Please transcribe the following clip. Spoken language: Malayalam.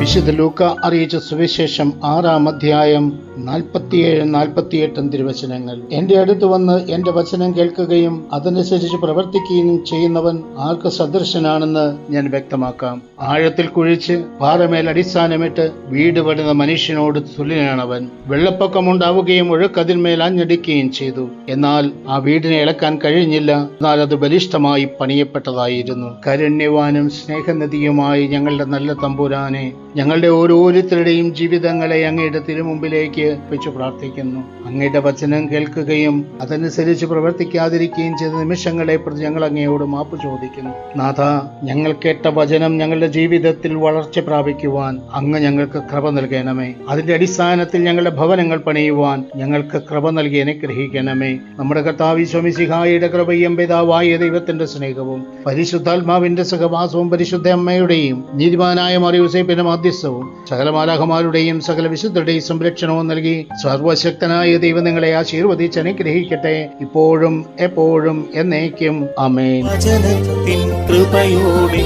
വിശുദ്ധ ലൂക്ക അറിയിച്ച സുവിശേഷം ആറാം അധ്യായം നാൽപ്പത്തിയേഴ് നാൽപ്പത്തിയെട്ടും തിരുവചനങ്ങൾ. എന്റെ അടുത്ത് വന്ന് എന്റെ വചനം കേൾക്കുകയും അതനുസരിച്ച് പ്രവർത്തിക്കുകയും ചെയ്യുന്നവൻ ആർക്ക് സദൃശനാണെന്ന് ഞാൻ വ്യക്തമാക്കാം. ആഴത്തിൽ കുഴിച്ച് പാറമേൽ അടിസ്ഥാനമിട്ട് വീട് പണിത മനുഷ്യനോട് തുല്യനാണവൻ. വെള്ളപ്പൊക്കമുണ്ടാവുകയും ഒഴുക്കതിന്മേൽ ആഞ്ഞടിക്കുകയും ചെയ്തു. എന്നാൽ ആ വീടിനെ ഇളക്കാൻ കഴിഞ്ഞില്ല. എന്നാൽ അത് ബലിഷ്ഠമായി പണിയപ്പെട്ടതായിരുന്നു. കരുണ്യവാനും സ്നേഹനദിയുമായി ഞങ്ങളുടെ നല്ല തമ്പുരാനെ ഞങ്ങളുടെ ഓരോരുത്തരുടെയും ജീവിതങ്ങളെ അങ്ങയുടെ തിരുമുമ്പിലേക്ക് വെച്ച് പ്രാർത്ഥിക്കുന്നു. അങ്ങയുടെ വചനം കേൾക്കുകയും അതനുസരിച്ച് പ്രവർത്തിക്കാതിരിക്കുകയും ചെയ്ത നിമിഷങ്ങളെ പ്രതി ഞങ്ങൾ അങ്ങയോട് മാപ്പ് ചോദിക്കുന്നു. നാഥ ഞങ്ങൾ കേട്ട വചനം ഞങ്ങളുടെ ജീവിതത്തിൽ വളർച്ച പ്രാപിക്കുവാൻ അങ്ങ് ഞങ്ങൾക്ക് കൃപ നൽകണമേ. അതിന്റെ അടിസ്ഥാനത്തിൽ ഞങ്ങളുടെ ഭവനങ്ങൾ പണിയുവാൻ ഞങ്ങൾക്ക് കൃപ നൽകി അനുഗ്രഹിക്കണമേ. നമ്മുടെ കർത്താവി സ്വാമിസിഹായുടെ കൃപയും പിതാവായ ദൈവത്തിന്റെ സ്നേഹവും പരിശുദ്ധാത്മാവിന്റെ സഹവാസവും പരിശുദ്ധ അമ്മയുടെയും നീതിമാനായ മറിയൂസേപ്പിന്റെ മാധ്യസ്ഥവും സകല മാലാഹമാരുടെയും സകല വിശുദ്ധരുടെയും സംരക്ഷണവും നൽകി സർവശക്തനായ ദൈവം നിങ്ങളെ ആശീർവദിച്ച് അനുഗ്രഹിക്കട്ടെ. ഇപ്പോഴും എപ്പോഴും എന്നേക്കും. അമേൻ കൃപയോടെ